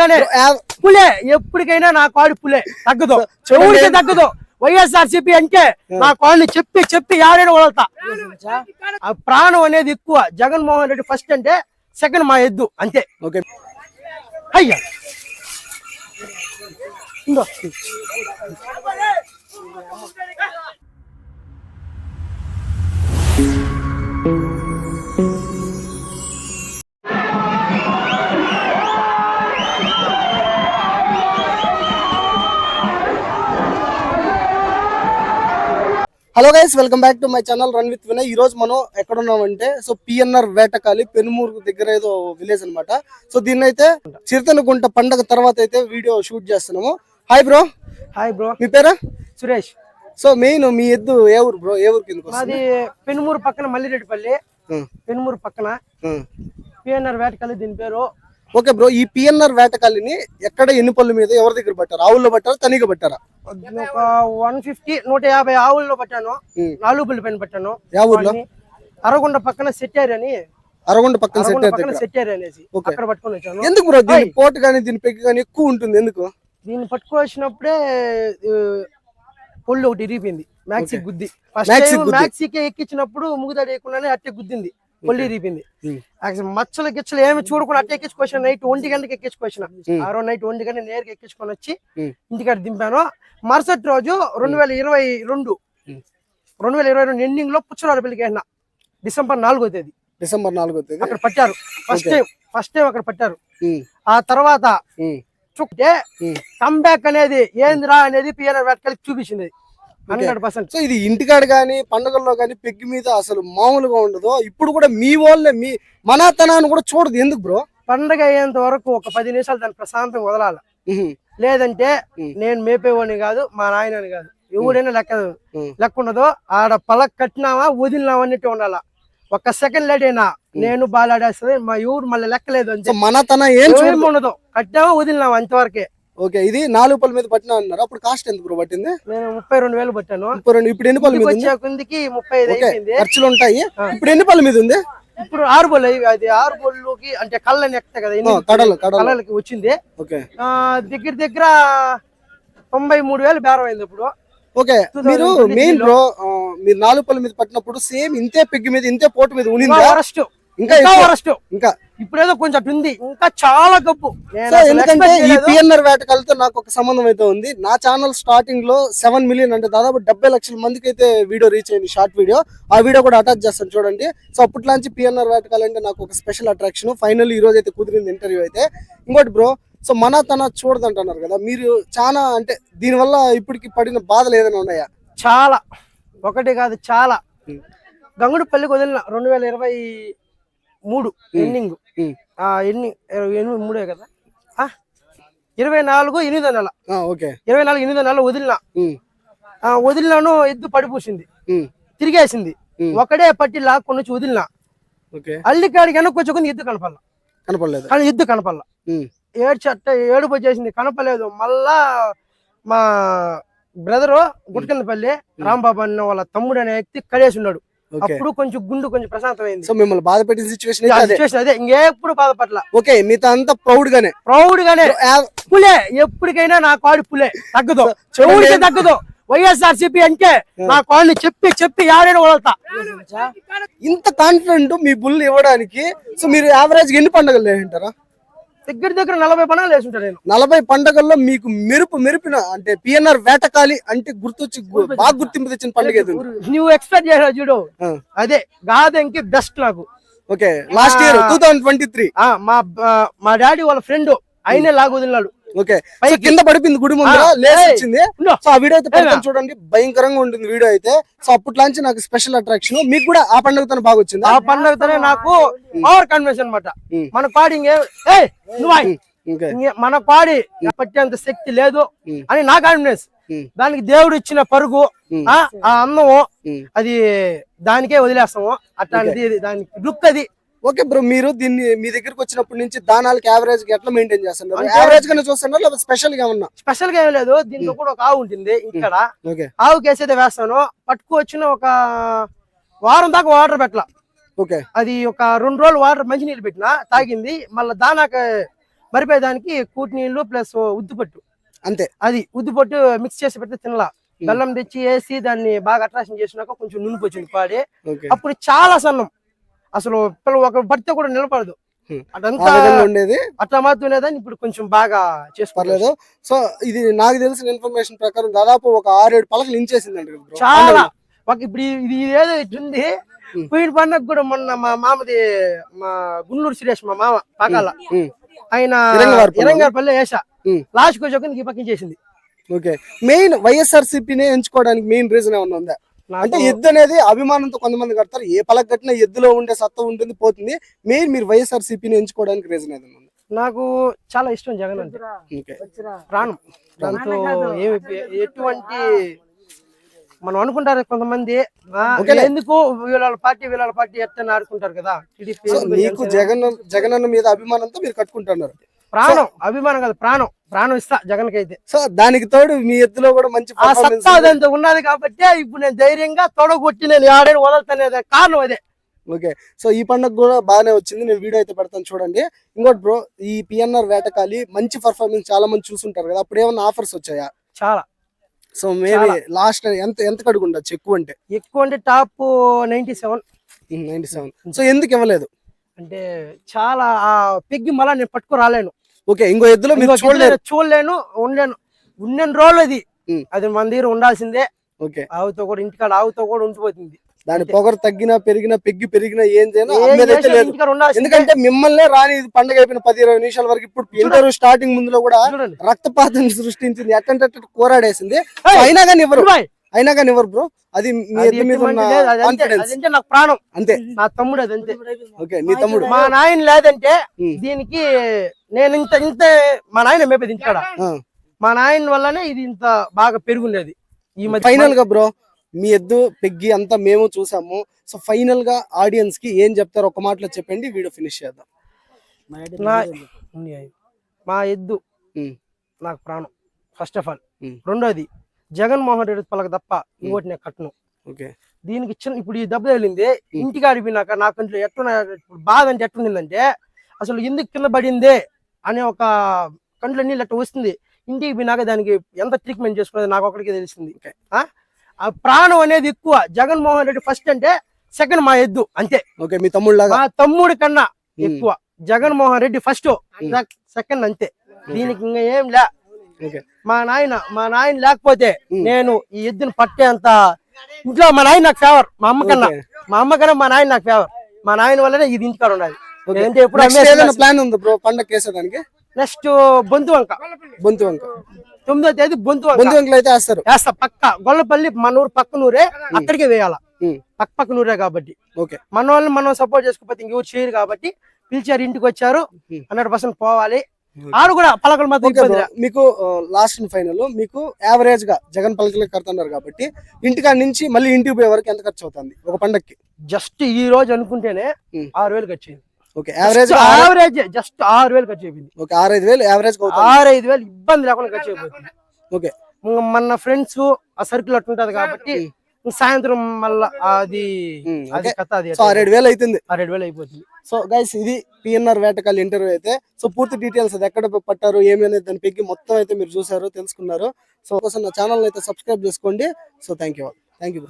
మామూలుగానే పులే ఎప్పటికైనా నా కాడు పులే. తగ్గదు. ఎవరికి తగ్గదు? వైఎస్ఆర్ సిపి అంటే నా కాడిని చెప్పి చెప్పి యాడైనా వదలతా. ఆ ప్రాణం అనేది ఎక్కువ. జగన్మోహన్ రెడ్డి ఫస్ట్ అంటే సెకండ్ మా ఎద్దు అంతే. ఓకే. అయ్యా. ఇందో. Hello guys welcome back to my channel run with Vinay ఈ రోజు మనం ఎక్కడ ఉన్నామంటే సో పిఎన్ఆర్ వేటకాలి పెనుమూరు దగ్గర ఏదో విలేజ్ అన్నమాట. సో దీన్ని అయితే చిరుతనగుంట పండగ తర్వాత అయితే వీడియో షూట్ చేస్తున్నాము. హాయ్ బ్రో హాయ్ బ్రో మీ పేరా? సురేష్. సో మెయిన్ మీ ఎద్దు ఏ ఊరు బ్రో ఏ ఊరు వస్తుంది? మాది పెనుమూరు పక్కన మల్లిరెడ్డిపల్లి. ఉం, పెనుమూరు పక్కన. పిఎన్ఆర్ వేటకల్లి దీని పేరు. ఓకే బ్రో ఈ పిఎన్ఆర్ వేటకాలిని ఎక్కడ ఎన్ని పళ్ళు మీద ఎవరి దగ్గర పట్టారు? ఆవుల్లో పట్టారా తనిగా పట్టారా? ఒక వన్ ఫిఫ్టీ నూట యాభై ఆవుల్లో పట్టాను. నాలుగు పల్లి పైన పట్టాను. అరగుండ పక్కన సెట్టారు అని. అరగొండ పక్కన సెట్టారు అనేసి. అక్కడ పట్టుకొని వచ్చాను. ఎందుకు బ్రో దీని పోటు కానీ దీని పెగ్గు కానీ ఎక్కువ ఉంటుంది. ఎందుకు? దీన్ని పట్టుకొచ్చినప్పుడే పొల్లు ఒకటి ఇరిగిపోయింది. మ్యాక్సీ గుద్ది. ఫస్ట్. మ్యాక్సీకే ఎక్కించినప్పుడు ముగుదాడు వేయకుండానే అట్టే గుద్దింది. ఉం. అసలు మచ్చలు గిచ్చలు ఏమి చూడకుండా అట్టే ఎక్కించుకొచ్చిన నైట్ ఒంటి గంటకి ఎక్కించుకొచ్చిన. ఆ రోజు నైట్ ఒంటి గంట నేరుగా ఎక్కించుకొని వచ్చి. ఇంటికాడ దింపాను. మరుసటి రోజు రెండు వేల ఇరవై రెండు. రెండు వేల ఇరవై రెండు ఎండింగ్లో పుచ్చరాడు పెళ్ళికి అయినా డిసెంబర్ నాలుగో తేదీ. డిసెంబర్ నాలుగో తేదీ. అక్కడ పట్టారు. ఫస్ట్. టైం ఫస్ట్ టైం అక్కడ పట్టారు. ఆ తర్వాత ఉం. కంబ్యాక్ అనేది ఏందిరా అనేది పిఎన్ఆర్ వేటకల్కి చూపించింది. Hundred percent. సో ఇది ఇంటికాడ గానీ పండుగల్లో గానీ పెగ్గి మీద అసలు మామూలుగా ఉండదు. ఇప్పుడు కూడా మీ వాళ్ళే మీ మనాతనాన్ని కూడా చూడదు. ఎందుకు బ్రో పండగ అయ్యేంత వరకు ఒక పది నిమిషాలు దాన్ని ప్రశాంతంగా వదలాలి. లేదంటే. నేను మేపేవాడిని కాదు మా నాయనని కాదు. ఎవడైనా లెక్క. లెక్క ఉండదు ఆడ పలక్ కట్టినావా వదిలినావా అన్నట్టు ఉండాల. ఒక్క సెకండ్ లేట్ అయినా నేను బాలాడేస్తుంది మా ఎవరు మళ్ళీ లెక్కలేదు అంతే మనతన ఏం ఉండదు. కట్టావా వదిలినావా అంతవరకే. ఓకే ఇది నాలుగు పళ్ళ మీద పట్టినా అన్నారు. అప్పుడు కాస్ట్ ఎంత బ్రో పట్టింది? నేను ముప్పై రెండు వేలు పట్టాను. ఇప్పుడు రెండు ఇప్పుడు ఎన్ని పళ్ళ మీద ఉంది? వచ్చే కుందికి ముప్పై ఐదు ఓకే అయిపోయింది. ఖర్చులు ఉంటాయి. ఇప్పుడు ఎన్ని పళ్ళ మీద ఉంది? ఇప్పుడు ఆరు బొల్లు అయ్యి అది ఆరు బొల్లుకి అంటే కళ్ళని ఎక్కుతాయి కదా ఆ, ఎన్ని కడలు కడలు. కళ్ళకి వచ్చింది. ఓకే. ఆ, దగ్గర దగ్గర తొంభై మూడు వేలు బేరం అయింది ఇప్పుడు. ఓకే 2023 మీరు మెయిన్ బ్రో మీరు నాలుగు పళ్ళ మీద పట్టినప్పుడు సేమ్ ఇంతే పెగ్గి మీద ఇంతే పోటు మీద ఉనిందా? వరస్ట్ ఇంకా ఇంకా ఎక్కువ? వరస్ట్. ఇంకా. ఇప్పుడేదో కొంచెం అటు ఉంది. ఇంకా చాలా గప్పు సో ఎందుకంటే ఈ. పిఎన్ఆర్ వేటకాలతో నాకు ఒక సంబంధం అయితే ఉంది. నా ఛానల్ స్టార్టింగ్లో సెవెన్ మిలియన్ అంటే దాదాపు డెబ్బై లక్షల మందికి అయితే వీడియో రీచ్ అయింది షార్ట్ వీడియో ఆ వీడియో కూడా అటాచ్ చేస్తాను చూడండి. సో అప్పట్లాంచి పిఎన్ఆర్ వేటకాలు అంటే నాకు ఒక స్పెషల్ అట్రాక్షన్ ఫైనల్ ఈ రోజు అయితే కుదిరింది ఇంటర్వ్యూ అయితే. ఇంకోటి బ్రో సో మన తన చూడదంటున్నారు కదా మీరు చాలా అంటే దీనివల్ల ఇప్పటికి పడిన బాధలు ఏదైనా ఉన్నాయా? చాలా. ఒకటి కాదు చాలా. గంగుడు పల్లికి వదిలిన రెండు వేల ఇరవై మూడు ఎండింగ్. ఎన్ని ఎనిమిది మూడే కదా? ఆ, ఇరవై నాలుగు ఎనిమిదో నెల ఓకే. ఇరవై నాలుగు ఎనిమిదో నెల వదిలిన. వదిలినాను ఎద్దు పడిపోసింది. తిరిగేసింది. ఒకడే పట్టి లాక్కొని వచ్చి వదిలిన. ఓకే. అల్లికాడికి వెనక్కి వచ్చి కొంది ఎద్దు కనపల్ల కనపడలేదు. కానీ ఎద్దు కనపల్ల ఏడు చట్ట ఏడుపు వచ్చేసింది కనపలేదు మళ్ళా మా బ్రదరు గుట్కందపల్లి రాంబాబు అన్న వాళ్ళ తమ్ముడు అనే వ్యక్తి కడేసి ఉన్నాడు. అప్పుడు కొంచెం గుండు కొంచెం ప్రశాంతమైంది. సో మిమ్మల్ని బాధ పెట్టిన సిచ్యువేషన్ అయితే అదే. ఇంకెప్పుడు బాధపట్ల ఓకే మీతో అంతా ప్రౌడ్ గానే ప్రౌడ్ గానే పులే ఎప్పటికైనా నా కాడు పులే. తగ్గదు. ఎవరికి తగ్గదు? వైఎస్ఆర్ సిపి అంటే నా కాడిని చెప్పి చెప్పి యాడైనా వదలతా. ఇంత కాన్ఫిడెంట్ మీ బుల్ ఇవ్వడానికి సో మీరు యావరేజ్ ఎన్ని పండుగలు ఉంటారా దగ్గర దగ్గర నలభై పనాలు వేసుంటా నేను. నలభై పండుగల్లో మీకు మెరుపు మెరుపిన అంటే పిఎన్ఆర్ వేటకాలి అంటే గుర్తొచ్చి బాగా గుర్తింపు తెచ్చిన పండుగ? నువ్వు ఎక్స్పెక్ట్ చేసావు చూడు. అదే గాదెంకి బెస్ట్ నాకు. Okay last year two thousand twenty three మా మా డాడీ వాళ్ళ ఫ్రెండ్ అయినే లాగు వదిలినాడు ఓకే. కింద పడిపోయింది గుడి ముందర ఆ, లేచి ఏయ్. వచ్చింది ఉండు. సో ఆ వీడియో అయితే పెడతాను చూడండి భయంకరంగా ఉంటుంది వీడియో అయితే సో అప్పట్లాంచి నాకు స్పెషల్ అట్రాక్షన్ మీకు కూడా ఆ పండుగతో బాగా వచ్చింది ఆ పండుగతోనే నాకు పవర్ కన్వెన్షన్ అనమాట. మన పాడి ఇంకే ఏయ్ నువ్వు ఆగు. ఓకే ఇంకే మన పాడి పట్టేంత శక్తి లేదు ఉం. అని నా కాన్ఫిడెన్స్. దానికి దేవుడు ఇచ్చిన పరుగు. ఆ అన్నము. అది దానికే వదిలేస్తాము అట్లాంటిది దానికి లుక్ అది ఓకే బ్రో మీరు దీన్ని మీ దగ్గరికి వచ్చినప్పటి నుంచి దానాలకి యావరేజ్గా ఎట్లా మెయింటైన్ చేస్తున్నారు? యావరేజ్ గానే చూస్తున్నారు లేకపోతే స్పెషల్గా ఉన్నా స్పెషల్గా ఏం లేదు. దీంట్లో కూడా ఒక ఆవు ఉంటుంది ఇక్కడ. ఆవు కేసైతే వేస్తాను. పట్టుకు వచ్చిన ఒక వారం దాకా వాటర్ పెట్టలా. ఓకే. అది ఒక రెండు రోజులు వాటర్ మంచినీళ్ళు పెట్టినా తాగింది. మళ్ళీ దానాక మరిపోయేదానికి కూటి నీళ్ళు ప్లస్ ఉద్దుపట్టు అంతే. అది ఉద్దుపట్టు మిక్స్ చేసి పెడితే తినలా. బెల్లం తెచ్చి వేసి దాన్ని బాగా అట్రాక్షన్ చేసినాక కొంచెం నునుపు వచ్చింది పాడి. అప్పుడు చాలా సన్నం. అసలు పిల్ల ఒక పడితే కూడా నిలబడదు. ఉండేది. అట్లా మాత్రమేదాన్ని ఇప్పుడు కొంచెం బాగా చేసుకోలేదు పర్లేదు. సో ఇది నాకు తెలిసిన ఇన్ఫర్మేషన్ ప్రకారం దాదాపు ఒక ఆరేడు పలకలు ఇంచేసిందండి. చాలా. ఇప్పుడు ఇది ఏదో Hmm. పోయిన పండగ కూడా మొన్న మా మామది మా గున్నూరు సురేష్ మా మామ పాకాల. ఆయన వేసా ఉమ్. లాస్ట్ వచ్చాక ఈ పక్కన చేసింది ఓకే. మెయిన్ వైఎస్ఆర్సీపీనే ఎంచుకోవడానికి మెయిన్ రీజన్ ఏమన్నా ఉందా? అంటే ఎద్దు అనేది అభిమానంతో కొంతమంది కడతారు. ఏ పలక కట్టినా ఎద్దులో ఉండే సత్తా ఉంటుంది పోతుంది. మెయిన్ మీరు వైఎస్ఆర్సీపీని ఎంచుకోవడానికి రీజన్ ఏదన్నా ఉందా? నాకు చాలా ఇష్టం జగన్ అంటే. ప్రాణం దాంతో ఎటువంటి మనం అనుకుంటారు కొంతమంది. ఎందుకు వీళ్ళ పార్టీ వీళ్ళ పార్టీ ఎట్టని ఆడుకుంటారు కదా? టీడీపీ మీకు? జగన్ జగనన్న మీద అభిమానంతో మీరు కట్టుకుంటున్నారు. ప్రాణం అభిమానం కాదు ప్రాణం. ప్రాణం ఇస్తా జగన్కి అయితే సో దానికి తోడు మీ ఎద్దులో కూడా మంచి ఆ సత్తా. అదంతా ఉన్నది కాబట్టి ఇప్పుడు నేను ధైర్యంగా తొడగొట్టి నేను ఆడని వదలుతానే కారణం అదే. ఓకే. సో ఈ పండుగ కూడా బాగానే వచ్చింది. నేను వీడియో అయితే పెడతాను చూడండి. ఇంకోటి బ్రో ఈ పిఎన్ఆర్ వేటకాలి మంచి పర్ఫార్మెన్స్ చాలా మంది చూసుంటారు కదా అప్పుడు ఏమైనా ఆఫర్స్ వచ్చాయా? చాలా. సో మేబీ లాస్ట్ ఎంత ఎంత కడుగు ఉండొచ్చు ఎక్కువ అంటే? ఎక్కువ అంటే top ninety seven. Ninety seven. So ఎందుకు ఇవ్వలేదు? అంటే చాలా ఆ పెగ్గి మళ్ళా నేను పట్టుకు రాలేను ఓకే ఇంకో ఎద్దులో మీరు చూడలేరు. చూడలేను ఉండలేను. ఉన్న రోజులు అది. అది మన దగ్గర ఉండాల్సిందే. ఓకే. ఆవుతో కూడా ఇంటికాడ ఆవుతో కూడా ఉండిపోతుంది. దాని పొగరు తగ్గినా పెరిగినా పెగ్గి పెరిగినా ఏం ఉండాల్సిందే. ఎందుకంటే మిమ్మల్నే రాని పండగ అయిపోయిన పది ఇరవై నిమిషాల వరకు ఇప్పుడు ఇంటర్వ్యూ స్టార్టింగ్ ముందులో కూడా రక్తపాతం సృష్టించింది ఎట్టంటే అట్ట కోరాడేసింది! అయినా కానీ ఇవ్వరు. అయినా కానీ ఇవ్వరు బ్రో? అది మీ ఎద్దు మీద ఉన్న కాన్ఫిడెన్స్ అదంటే నాకు ప్రాణం. అంతే. నా తమ్ముడు అదంతే ఓకే నీ తమ్ముడు. మా నాయన లేదంటే. దీనికి నేను ఇంత ఇంత మా నాయన మేపేది ఇంటికాడ. మా నాయన వల్లనే ఇది ఇంత బాగా పెరుగుండేది. ఈ మధ్య ఫైనల్గా బ్రో మీ ఎద్దు పెగ్గి అంతా మేము చూసాము. సో ఫైనల్గా ఆడియన్స్కి ఏం చెప్తారు ఒక మాటలో చెప్పండి వీడియో ఫినిష్ చేద్దాం. మా ఎద్దు. నాకు ప్రాణం ఫస్ట్ ఆఫ్ ఆల్. రెండోది జగన్మోహన్ రెడ్డి పలక తప్ప ఇంకోటి నేను కట్టను. ఓకే. దీనికి చిన్న ఇప్పుడు ఈ దెబ్బ తగిలింది ఇంటికి ఆడిపోయినాక నా కంట్లో ఎట్టున్న బాధ అంటే ఎట్టుండిందంటే అసలు ఎందుకు కింద పడిందే అనే ఒక కంట్లో నీళ్ళు అట్లా వస్తుంది. ఇంటికి పోయినాక దానికి ఎంత ట్రీట్మెంట్ చేసుకునేది నాకు ఒకరికి తెలిసింది. ఆ? ఆ ప్రాణం అనేది ఎక్కువ జగన్మోహన్ రెడ్డి ఫస్ట్ అంటే సెకండ్ మా ఎద్దు అంతే. ఓకే మీ తమ్ముడు మా తమ్ముడి కన్నా. ఎక్కువ జగన్మోహన్ రెడ్డి ఫస్ట్ సెకండ్ అంతే. దీనికి ఇంకా ఏం లే. మా నాయన మా నాయన లేకపోతే. నేను ఈ ఎద్దును పట్టేంత ఇంట్లో మా నాయన నాకు ఫేవర్ మా అమ్మ కన్నా. ఓకే. మా అమ్మ కన్నా మా నాయన నాకు ఫేవర్ మా నాయన వల్లనే ఇది ఇంటికాడ ఉన్నది. ఏదైనా ప్లాన్ ఉంది బ్రో పండగ వేసేదానికి నెక్స్ట్ బొంతు వంక బొంతు వంక తొమ్మిదో తేదీ బొంతు వంక బొంతు వంకలు అయితే వేస్తారు. వేస్తా పక్క. గొల్లపల్లి మన ఊరు పక్క నూరే అక్కడికే వేయాల. పక్క పక్క నూరే కాబట్టి. ఓకే. మన వాళ్ళని మనం సపోర్ట్ చేసుకోకపోతే ఇంకెవరు చేయరు కాబట్టి పిలిచారు ఇంటికి వచ్చారు. హండ్రెడ్ పర్సెంట్ పోవాలి. ఆడు కూడా పలకలు ఓకే బ్రో మీకు లాస్ట్ ఫైనల్ మీకు యావరేజ్గా జగన్ పలకలే కడుతున్నారు కాబట్టి ఇంటికాడ నుంచి మళ్ళీ ఇంటికి పోయే వరకు ఎంత ఖర్చు అవుతుంది ఒక పండక్కి? జస్ట్ ఈ రోజు అనుకుంటేనే. ఆరు వేలు ఖర్చు అయింది. ఓకే యావరేజ్ యావరేజ్ జస్ట్ ఆరు వేలు ఖర్చు అయిపోయింది. ఒక ఆరు ఐదు వేలు యావరేజ్ ఆరు ఐదు వేలు ఇబ్బంది లేకుండా ఖర్చు అయిపోతుంది ఓకే. మన ఫ్రెండ్స్ ఆ సర్కిల్ అట్లుంటది కాబట్టి సాయంత్రం మళ్ళా అది అది ఓకే. కథ అది సో ఆరేడు వేలు అవుతుంది ఆరేడు వేలు అయిపోతుంది. సో గైస్ ఇది పిఎన్ఆర్ వేటకాల్ ఇంటర్వ్యూ అయితే. సో పూర్తి డీటెయిల్స్ అది ఎక్కడ పట్టారు ఏమి అనేది దాని పెగ్గి మొత్తం అయితే మీరు చూసారు తెలుసుకున్నారు. సో కోసం నా ఛానల్ అయితే సబ్స్క్రైబ్ చేసుకోండి. So thank you thank you